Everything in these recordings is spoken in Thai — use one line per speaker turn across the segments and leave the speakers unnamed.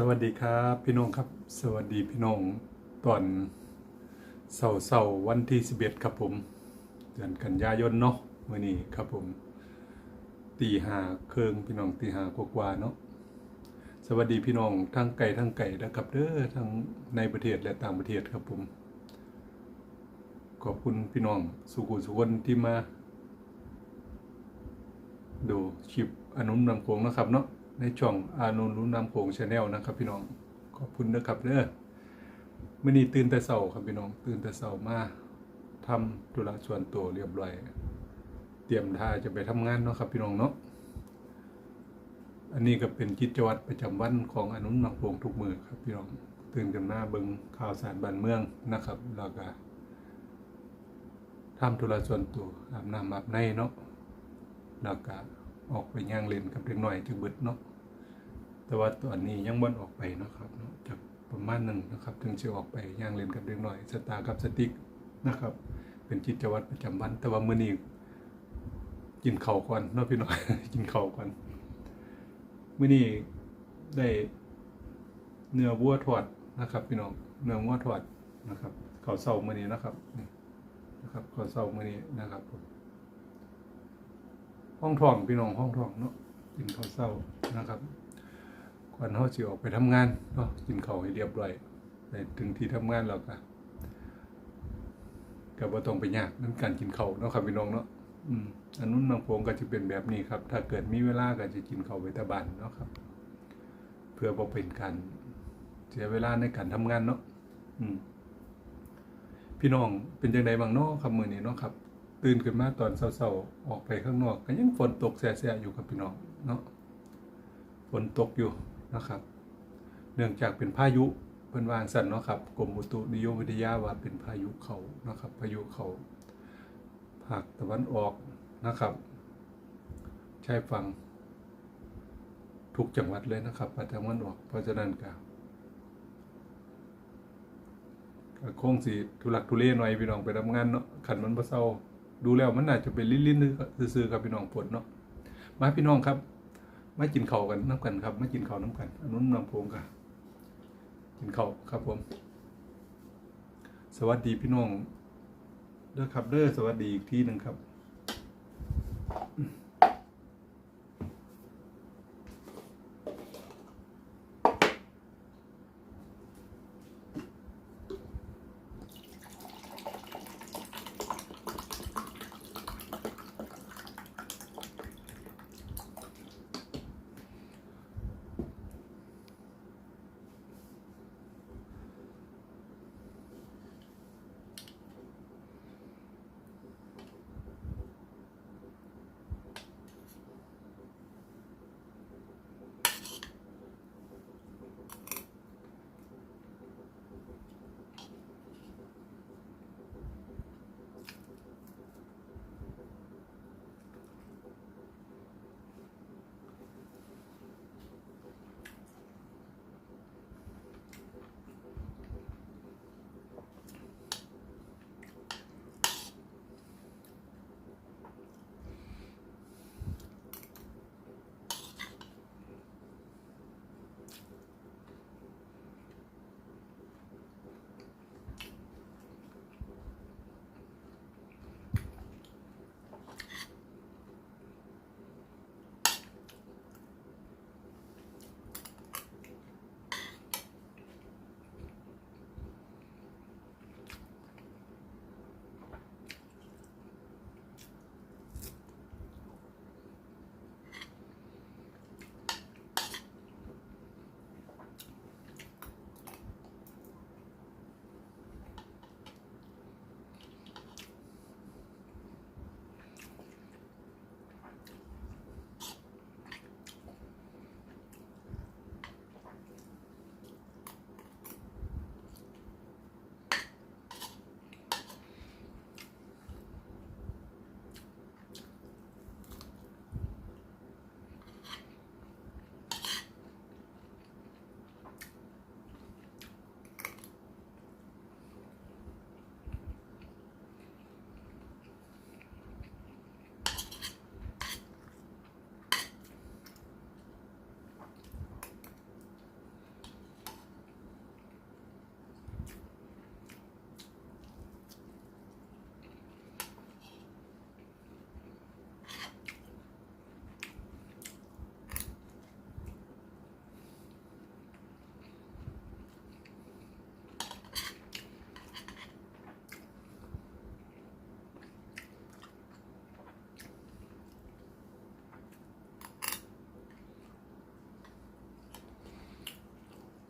สวัสดีครับพี่น้องครับ สวัสดีพี่น้องตอนเสาร์เสาร์วันที่11ครับผมเดือนกันยายนเนาะมื่อนี้ครับผมตีหาเครื่องพี่น้องตีหากว่าเนาะสวัสดีพี่น้องทั้งไก่ทั้งไก่นะครับเด้อทั้งในประเทศและต่างประเทศครับผม ขอบคุณพี่น้องสุขุสุคนที่มา ดูคลิปอนุนนำโขงนะครับเนาะ ในช่องอานุนนำโขงชาแนลนะครับ พี่น้องขอบคุณนะครับเด้อเมื่อนี้ตื่นแต่เช้าครับพี่น้องตื่นแต่เช้ามาทำธุระส่วนตัวเรียบร้อยเตรียมท่าจะไปทำงานเนาะครับพี่น้องเนาะอันนี้ก็เป็นกิจวัตรประจำวันของอนุนนำโขงทุกมือครับพี่น้องตื่นกันมาเบิงข่าวสารบ้านเมืองนะครับแล้วก็ทำธุระส่วนตัวอาบน้ำอาบในเนาะแล้วก็ ออกไปย่างเล่นกับเด็กหน่อยจะเบิดเนาะแต่ว่าตอนนี้ยังบ่นออกไปเนาะครับเนาะจากประมาณหนึ่งนะครับ ถึงจะออกไปย่างเล่นกับเด็กหน่อยสตาร์กับสติ๊กนะครับ เป็นกิจวัตรประจำวัน แต่ว่ามื้อนี้กินเข้าวก่อนเนาะพี่น้อยกินเข้าวก่อนมื้อนี้ได้เนื้อวัวทอดนะครับ พี่น้องเนื้อวัวทอดนะครับข้าวเช้ามื้อนี้นะครับนะครับข้าวเช้ามื้อนี้นะครับผม ห้องทองพี่น้องห้องทองเนาะกินข้าวเช้านะครับก่อนเขาสิออกไปทำงานเนาะกินข้าวให้เรียบร้อยไปถึงที่ทำงานแล้วก็ก็บ่าต้องไปยากนั่นการกินข้าวเนาะครับพี่น้องเนาะอืมอันนู้นบางพงก็จะเป็นแบบนี้ครับ ถ้าเกิดมีเวลาก็จะกินข้าวไปตะบ้านเนาะครับ เพื่อบ่เป็นการเสียเวลาในการทำงานเนาะอืมพี่น้องเป็นจังไดบ้างเนาะครับมือนี้เนาะครับ ตื่นขึ้นมาตอนเช้าๆออกไปข้างนอกก็ยังฝนตกแซ่ๆอยู่ครับพี่น้องเนาะฝนตกอยู่นะครับ เนื่องจากเป็นพายุเพิ่นวางสันเนาะครับกรมอุตุนิยมวิทยาว่าเป็นพายุเขานะครับ พายุเขาภาคตะวันออกนะครับชายฝั่งทุกจังหวัดเลยนะครับภาคตะวันออก เพราะฉะนั้นก็คงสิทุลักทุเลหน่อยพี่น้องไปทำงานเนาะขันมันบ่เศร้า ดูแล้วมันอาจจะเป็นลิ้นๆซื่อๆครับพี่น้องฝนเนาะมาพี่น้องครับมากินข้าวกันน้ำกันครับมากินข้าวน้ำกันอันนู้นน้ำโพงกันกินข้าวครับผม สวัสดีพี่น้องเด้อครับเด้อสวัสดีอีกทีหนึ่งครับ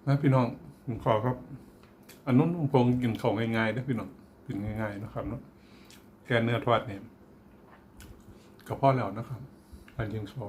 นะพี่น้องผมขอครับ อันนู้นคงกินของง่ายๆนะพี่น้องกินง่ายๆนะครับเนาะแกเนื้อทอดเนี่ยก็พอแล้วนะครับการกินข้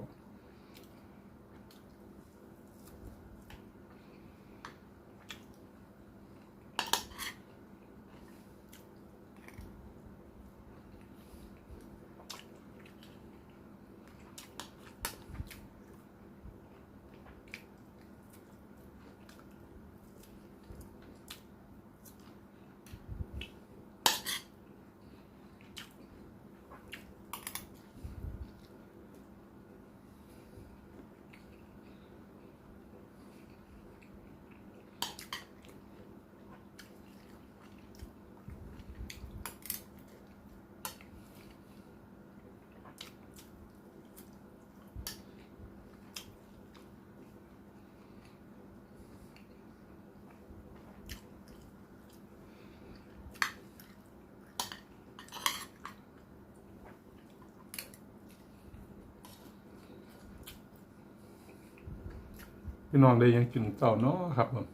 พี่น้องได้ยังกินเต่าเนาะครับผม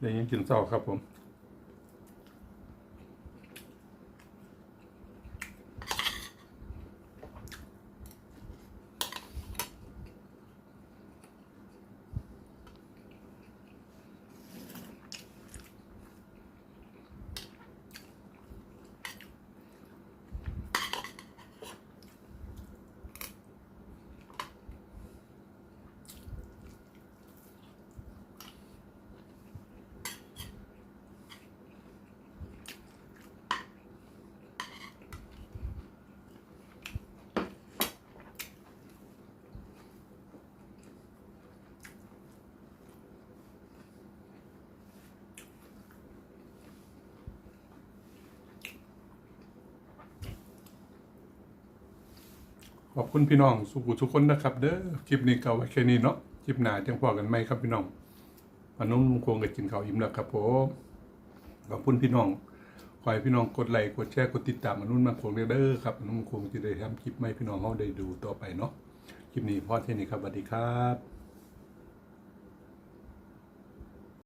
ได้ยังกินเต่าครับผม ขอบคุณพี่น้องสุขุทุกคนนะครับ เด้อคลิปนี้ก็เอาไว้แค่นี้เนาะคลิปหน้าจังพอกันไหมครับพี่น้องวันนุ่มคงกับกินข้าวอิ่มแล้วครับผมขอบคุณพี่น้องขอให้พี่น้องกดไลค์กดแชร์กดติดตามมันนู้นมาคงเด้อครับอันนุ่มคงจะได้ทำคลิปให้พี่น้องเขาได้ดูต่อไปเนาะคลิปนี้พอแค่นี้ครับสวัสดีครับ